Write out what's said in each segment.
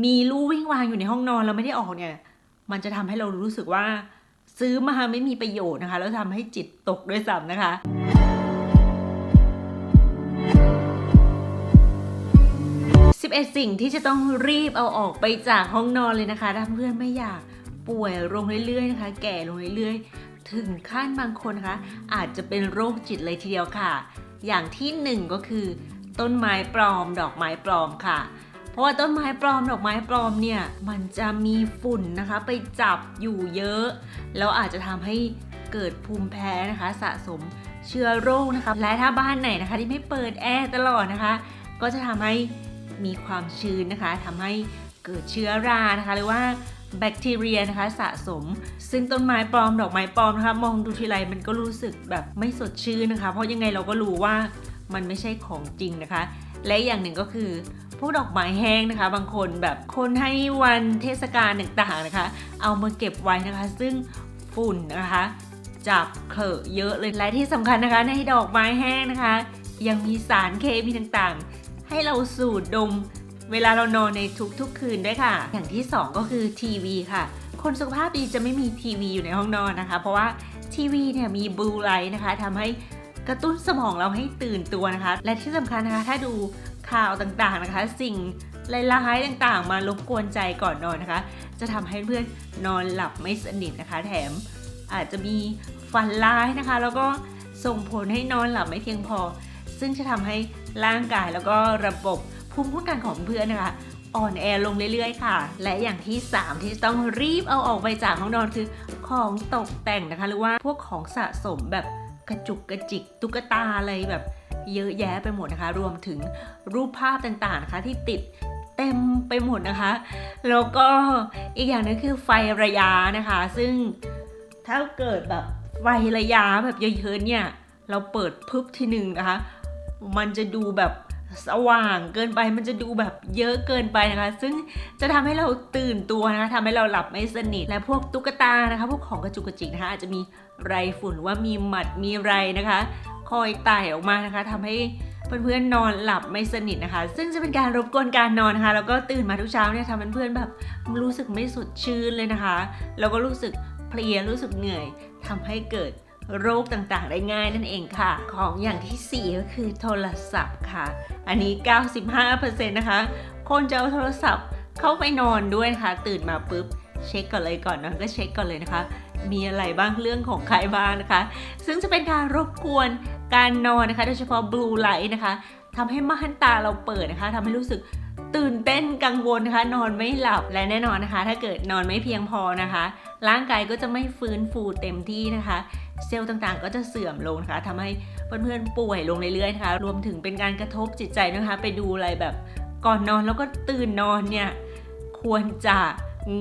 มีลู่วิ่งวางอยู่ในห้องนอนแล้วไม่ได้ออกเนี่ย มันจะทำให้เรารู้สึกว่าซื้อมาไม่มีประโยชน์นะคะ แล้วทำให้จิตตกด้วยซ้ำนะคะ11สิ่งที่จะต้องรีบเอาออกไปจากห้องนอนเลยนะคะ ถ้าเพื่อนไม่อยากป่วยลงเรื่อยๆนะคะ แก่ลงเรื่อยๆ ถึงขั้นบางคนนะคะอาจจะเป็นโรคจิตเลยทีเดียวค่ะ อย่างที่หนึ่งก็คือ ต้นไม้ปลอม ดอกไม้ปลอมค่ะ เพราะว่าต้นไม้ปลอมดอกไม้ปลอมเนี่ยมันจะมีฝุ่นนะคะ ไปจับอยู่เยอะแล้วอาจจะทำให้เกิดภูมิแพ้นะคะ สะสมเชื้อโรคนะคะและถ้าบ้านไหนนะคะ ที่ไม่เปิดแอร์ตลอดนะคะ ก็จะทำให้มีความชื้นนะคะทำให้เกิดเชื้อรานะคะ หรือว่าแบคทีเรียนะคะสะสม ซึ่งต้นไม้ปลอมดอกไม้ปลอมนะคะ มองดูทีไรมันก็รู้สึกแบบไม่สดชื่นนะคะ เพราะยังไงเราก็รู้ว่ามันไม่ใช่ของจริงนะคะ และอย่างหนึ่งก็คือ พวกดอกไม้แห้งนะคะ บางคนแบบคนให้วันเทศกาลต่างๆนะคะ เอามาเก็บไว้นะคะ ซึ่งฝุ่นนะคะจับเขอะเยอะเลยและที่สำคัญนะคะ ในดอกไม้แห้งนะคะ ยังมีสารเคมีต่างๆ ให้เราสูดดม เวลาเรานอนในทุกๆคืนด้วยค่ะ อย่างที่ 2 ก็คือทีวีค่ะ คนสุขภาพดีจะไม่มีทีวีอยู่ในห้องนอนนะคะ เพราะว่าทีวีเนี่ยมีบลูไลท์นะคะทำให้กระตุ้นสมองเราให้ตื่นตัวนะคะ และที่สำคัญนะคะ ถ้าดู ข่าวต่างๆนะคะ สิ่งร้ายๆต่างๆ มารบกวนใจก่อนนอนนะคะ จะทำให้เพื่อนนอนหลับไม่สนิทนะคะ แถมอาจจะมีฝันร้ายนะคะ แล้วก็ส่งผลให้นอนหลับไม่เพียงพอ ซึ่งจะทำให้ร่างกายแล้วก็ระบบภูมิคุ้มกันของเพื่อนนะคะอ่อนแอลงเรื่อยๆ ค่ะ และอย่างที่ 3 ที่จะต้องรีบเอาออกไปจากห้องนอนคือของตกแต่งนะคะ หรือว่าพวกของสะสมแบบกระจุกกระจิกตุ๊กตาอะไรแบบ เยอะแยะไปหมดนะคะ รวมถึงรูปภาพต่างๆนะคะที่ติดเต็มไปหมดนะคะ แล้วก็อีกอย่างหนึงคือไฟระยะนะคะ ซึ่งถ้าเกิดแบบไฟระยะแบบเยอะๆเนี่ย เราเปิดพึบทีหนึ่งนะคะ มันจะดูแบบสว่างเกินไปมันจะดูแบบเยอะเกินไปนะคะ ซึ่งจะทำให้เราตื่นตัวนะคะทำให้เราหลับไม่สนิท และพวกตุ๊กตานะคะ พวกของกระจุกกระจิกนะคะอาจจะมีไรฝุ่นหรือว่ามีหมัดมีไรนะคะ คอยไต่ออกมานะคะทำให้เพื่อนๆนอนหลับไม่สนิทนะคะ ซึ่งจะเป็นการรบกวนการนอนนะคะแล้วก็ตื่นมาทุกเช้าเนี่ยทำเพื่อนๆแบบรู้สึกไม่สดชื่นเลยนะคะแล้วก็รู้สึกเพลียรู้สึกเหนื่อยทำให้เกิดโรคต่างๆ ได้ง่ายนั่นเองค่ะ ของอย่างที่ 4 ก็คือโทรศัพท์ค่ะ อันนี้ 95%นะคะคนจะเอาโทรศัพท์เข้าไปนอนด้วยนะคะ ตื่นมาปุ๊บเช็คก่อนเลยก่อนนอนก็เช็คก่อนเลยนะคะ มีอะไรบ้างเรื่องของใครบ้างนะคะ ซึ่งจะเป็นการรบกวน การนอนนะคะ โดยเฉพาะบลูไลท์นะคะทำให้ม่านตาเราเปิดนะคะทำให้รู้สึกตื่นเต้นกังวลนะคะ นอนไม่หลับและแน่นอนนะคะ ถ้าเกิดนอนไม่เพียงพอนะคะ ร่างกายก็จะไม่ฟื้นฟูเต็มที่นะคะ เซลล์ต่างๆ ก็จะเสื่อมลงนะคะทำให้เพื่อนๆป่วยลงเรื่อยๆนะคะ รวมถึงเป็นการกระทบจิตใจนะคะ ไปดูอะไรแบบก่อนนอนแล้วก็ตื่นนอนเนี่ยควรจะ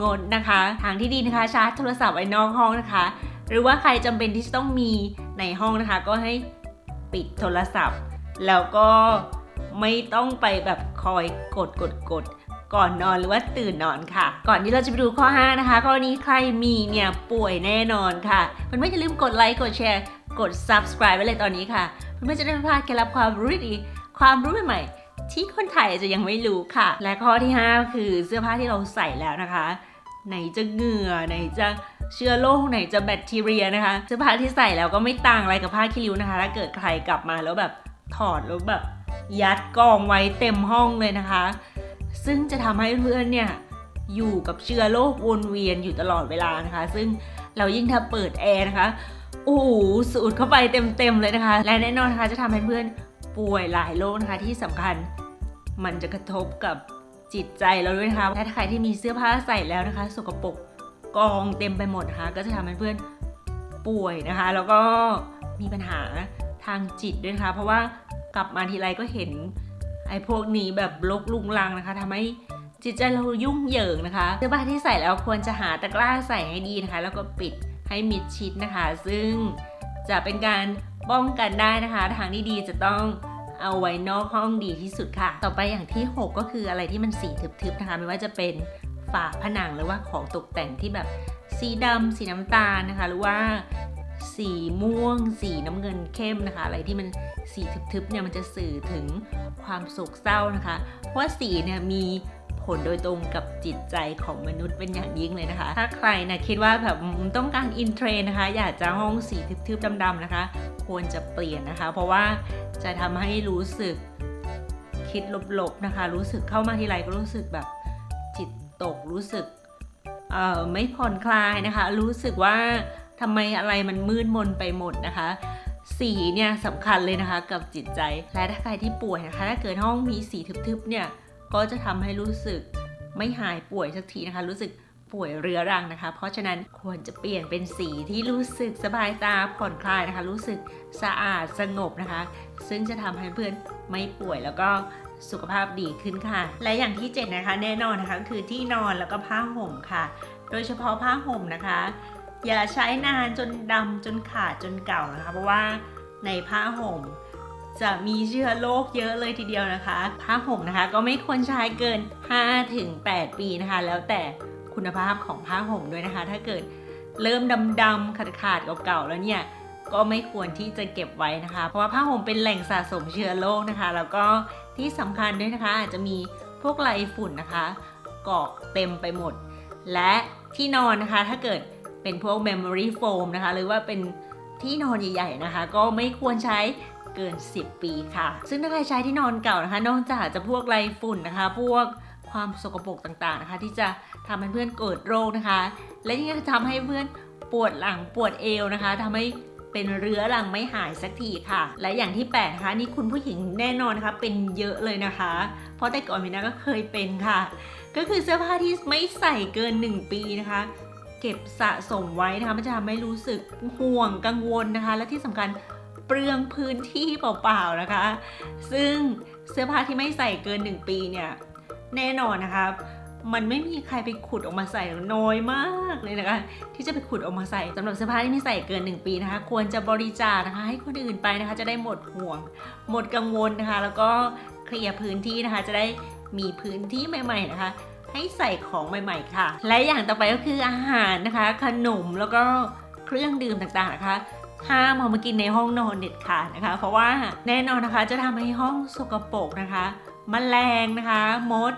งดนะคะ ทางที่ดีนะคะชาร์จโทรศัพท์ไว้นอกห้องนะคะ หรือว่าใครจำเป็นที่จะต้องมีในห้องนะคะ ก็ให้ ปิดโทรศัพท์ แล้วก็ไม่ต้องไปแบบคอยกดกดกดก่อนนอนหรือว่าตื่นนอนค่ะ ก่อนที่เราจะไปดูข้อ 5 นะคะ ข้อนี้ใครมีเนี่ยป่วยแน่นอนค่ะเพื่อนๆอย่าลืมกดไลค์กดแชร์กด subscribe ไว้เลยตอนนี้ค่ะเพื่อจะได้ไม่พลาดเคล็ดลับความรู้ดีความรู้ใหม่ๆที่คนไทยอาจจะยังไม่รู้ค่ะ และข้อที่ 5 คือเสื้อผ้าที่เราใส่แล้วนะคะ ไหนจะเหงื่อไหนจะ เชื้อโรคไหนจะแบคทีเรียนะคะเสื้อผ้าที่ใส่แล้วก็ไม่ต่างอะไรกับผ้าคีริ้วนะคะ ถ้าเกิดใครกลับมาแล้วแบบถอดแล้วแบบยัดกองไว้เต็มห้องเลยนะคะ ซึ่งจะทำให้เพื่อนเนี่ยอยู่กับเชื้อโรควนเวียนอยู่ตลอดเวลานะคะ ซึ่งเรายิ่งถ้าเปิดแอร์นะคะโอ้โหสูดเข้าไปเต็มๆเลยนะคะ และแน่นอนนะคะจะทำให้เพื่อนป่วยหลายโรคนะคะที่สำคัญมันจะกระทบกับจิตใจเราด้วยนะคะและถ้าใครที่มีเสื้อผ้าใส่แล้วนะคะ สกปรก กองเต็มไปหมดนะคะ ก็จะทำให้เพื่อนป่วยนะคะ แล้วก็มีปัญหาทางจิตด้วยนะคะ เพราะว่ากลับมาทีไรก็เห็นไอ้พวกนี้แบบลกลุงลังนะคะทำให้จิตใจเรายุ่งเหยิงนะคะเสื้อผ้าที่ใส่แล้วควรจะหาตะกร้าใส่ให้ดีนะคะ แล้วก็ปิดให้มิดชิดนะคะ ซึ่งจะเป็นการป้องกันได้นะคะ ทางที่ดีจะต้องเอาไว้นอกห้องดีที่สุดค่ะ ต่อไปอย่างที่ 6 ก็คืออะไรที่มันสีทึบๆนะคะ ไม่ว่าจะเป็น ฝาผนังหรือว่าของตกแต่งที่แบบสีดำสีน้ำตาลนะคะ หรือว่าสีม่วง สีน้ำเงินเข้มนะคะ อะไรที่มันสีทึบๆเนี่ยมันจะสื่อถึงความโศกเศร้านะคะ เพราะว่าสีเนี่ยมีผลโดยตรงกับจิตใจของมนุษย์เป็นอย่างยิ่งเลยนะคะ ถ้าใครนะคิดว่าแบบต้องการอินเทรนนะคะ อยากจะห้องสีทึบๆดำๆนะคะ ควรจะเปลี่ยนนะคะ เพราะว่าจะทำให้รู้สึกคิดลบๆนะคะ รู้สึกเข้ามาทีไรก็รู้สึกแบบ ตก รู้สึกเอ่อไม่ผ่อนคลายนะคะ รู้สึกว่าทำไมอะไรมันมืดมนไปหมดนะคะ สีเนี่ยสำคัญเลยนะคะกับจิตใจ และถ้าใครที่ป่วยนะคะ ถ้าเกิดห้องมีสีทึบๆเนี่ย ก็จะทำให้รู้สึกไม่หายป่วยสักทีนะคะ รู้สึกป่วยเรื้อรังนะคะ เพราะฉะนั้นควรจะเปลี่ยนเป็นสีที่รู้สึกสบายตาผ่อนคลายนะคะ รู้สึกสะอาดสงบนะคะ ซึ่งจะทำให้เพื่อนไม่ป่วยแล้วก็ สุขภาพดีขึ้นค่ะ และอย่างที่ 7 นะคะ แน่นอนนะคะคือที่นอนแล้วก็ผ้าห่มค่ะ โดยเฉพาะผ้าห่มนะคะ อย่าใช้นานจนดำจนขาดจนเก่านะคะ เพราะว่าในผ้าห่มจะมีเชื้อโรคเยอะเลยทีเดียวนะคะ ผ้าห่มนะคะก็ไม่ควรใช้เกิน5ถึง8ปีนะคะ แล้วแต่คุณภาพของผ้าห่มด้วยนะคะ ถ้าเกิดเริ่มดำๆขาดๆเก่าๆแล้วเนี่ย ก็ไม่ควรที่จะเก็บไว้นะคะ เพราะว่าผ้าห่มเป็นแหล่งสะสมเชื้อโรคนะคะ แล้วก็ที่สำคัญด้วยนะคะ อาจจะมีพวกไรฝุ่นนะคะเกาะเต็มไปหมด และที่นอนนะคะ ถ้าเกิดเป็นพวก memory foam นะคะ หรือว่าเป็นที่นอนใหญ่ๆนะคะ ก็ไม่ควรใช้เกิน 10 ปีค่ะ ซึ่งถ้าใครใช้ที่นอนเก่านะคะ นอกจากจะพวกไรฝุ่นนะคะ พวกความสกปรกต่างๆนะคะ ที่จะทำให้เพื่อนเกิดโรคนะคะ และยังจะทำให้เพื่อนปวดหลังปวดเอวนะคะทำให้ เป็นเรื้อรังไม่หายสักทีค่ะ และอย่างที่8นะคะนี่คุณผู้หญิงแน่นอนนะคะเป็นเยอะเลยนะคะ เพราะแต่ก่อนมินาก็เคยเป็นค่ะ ก็คือเสื้อผ้าที่ไม่ใส่เกิน 1 ปีนะคะ เก็บสะสมไว้นะคะมันจะทำให้รู้สึกห่วงกังวลนะคะ และที่สำคัญเปลืองพื้นที่เปล่าๆนะคะ ซึ่งเสื้อผ้าที่ไม่ใส่เกิน 1 ปีเนี่ยแน่นอนนะคะ มันไม่มีใครไปขุดออกมาใส่น้อยมากเลยนะคะ ที่จะไปขุดออกมาใส่สำหรับเสื้อผ้าที่ไม่ใส่เกิน 1 ปีนะคะ ควรจะบริจาคนะคะ ให้คนอื่นไปนะคะ จะได้หมดห่วง หมดกังวลนะคะ แล้วก็เคลียร์พื้นที่นะคะ จะได้มีพื้นที่ใหม่ ๆ นะคะ ให้ใส่ของใหม่ ๆ ค่ะ และอย่างต่อไปก็คืออาหารนะคะ ขนมแล้วก็เครื่องดื่มต่างๆนะคะห้ามเอามากินในห้องนอนเด็ดขาดนะคะ เพราะว่าแน่นอนนะคะจะทำให้ห้องสกปรกนะคะมแมลงนะคะ มด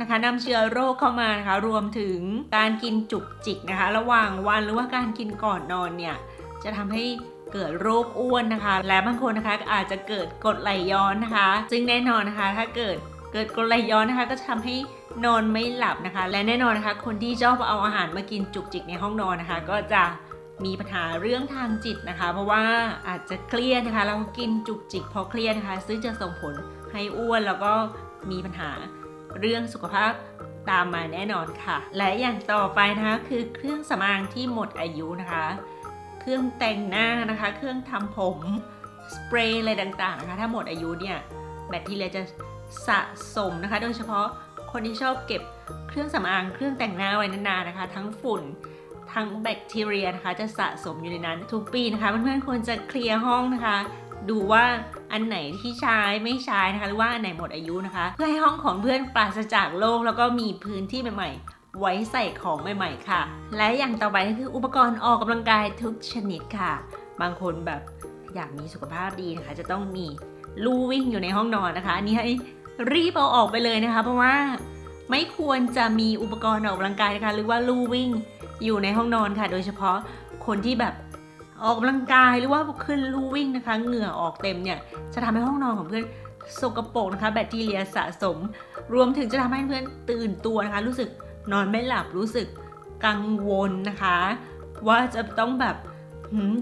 นะคะนำเชื้อโรคเข้ามานะคะ รวมถึงการกินจุกจิกนะคะ ระหว่างวันหรือว่าการกินก่อนนอนเนี่ยจะทำให้เกิดโรคอ้วนนะคะ และบางคนนะคะอาจจะเกิดกรดไหลย้อนนะคะ ซึ่งแน่นอนนะคะ ถ้าเกิดเกิดกรดไหลย้อนนะคะ ก็จะทำให้นอนไม่หลับนะคะ และแน่นอนนะคะ คนที่ชอบเอาอาหารมากินจุกจิกในห้องนอนนะคะ ก็จะมีปัญหาเรื่องทางจิตนะคะ เพราะว่าอาจจะเครียดนะคะแล้วก็กินจุกจิกเพราะเครียดนะคะ ซึ่งจะส่งผลให้อ้วนแล้วก็มีปัญหา เรื่องสุขภาพตามมาแน่นอนค่ะ และอย่างต่อไปนะคะคือเครื่องสำอางที่หมดอายุนะคะ เครื่องแต่งหน้านะคะ เครื่องทำผมสเปรย์อะไรต่างๆนะคะ ถ้าหมดอายุเนี่ยแบคทีเรียจะสะสมนะคะ โดยเฉพาะคนที่ชอบเก็บเครื่องสำอางเครื่องแต่งหน้าไว้นานๆนะคะ ทั้งฝุ่นทั้งแบคทีเรียนะคะ จะสะสมอยู่ในนั้นทุกปีนะคะเพื่อนๆควรจะเคลียร์ห้องนะคะ ดูว่า อันไหนที่ใช้ไม่ใช้นะคะหรือว่าอันไหนหมดอายุนะคะ เพื่อให้ห้องของเพื่อนปราศจากโรคแล้วก็มีพื้นที่ใหม่ๆ ไว้ใส่ของใหม่ๆค่ะ และอย่างต่อไปก็คืออุปกรณ์ออกกำลังกายทุกชนิดค่ะ บางคนแบบอยากมีสุขภาพดีนะคะ จะต้องมีลู่วิ่งอยู่ในห้องนอนนะคะอันนี้ให้รีบเอาออกไปเลยนะคะ เพราะว่าไม่ควรจะมีอุปกรณ์ออกกำลังกายนะคะ หรือว่าลู่วิ่งอยู่ในห้องนอนค่ะ โดยเฉพาะคนที่แบบ ออกกำลังกายหรือว่าขึ้นลู่วิ่งนะคะ เหงื่อออกเต็มเนี่ยจะทำให้ห้องนอนของเพื่อนสกปรกนะคะ แบคทีเรียสะสม รวมถึงจะทำให้เพื่อนตื่นตัวนะคะ รู้สึกนอนไม่หลับรู้สึกกังวลนะคะ ว่าจะต้องแบบ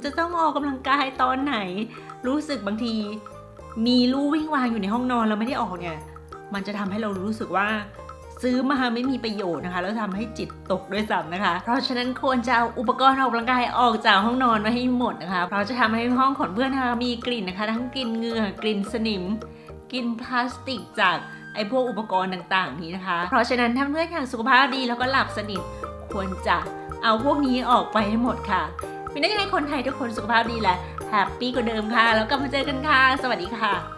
จะต้องออกกำลังกายตอนไหน รู้สึกบางที มีลู่วิ่งวางอยู่ในห้องนอนแล้วไม่ได้ออกเนี่ย มันจะทำให้เรารู้สึกว่า ซื้อมาไม่มีประโยชน์นะคะ แล้วทำให้จิตตกด้วยซ้ำนะคะ เพราะฉะนั้นควรจะเอาอุปกรณ์ออกกำลังกายออกจากห้องนอนมาให้หมดนะคะ เพราะจะทำให้ห้องของเพื่อนนะคะมีกลิ่นนะคะ ทั้งกลิ่นเหงื่อกลิ่นสนิมกลิ่นพลาสติกจากไอ้พวกอุปกรณ์ต่างๆ นี้นะคะ เพราะฉะนั้นถ้าเพื่อนอยากสุขภาพดีแล้วก็หลับสนิทควรจะเอาพวกนี้ออกไปให้หมดค่ะมินได้ให้คนไทยทุกคนสุขภาพดีและแฮปปี้กว่าเดิมค่ะ แล้วกลับมาเจอกันค่ะ สวัสดีค่ะ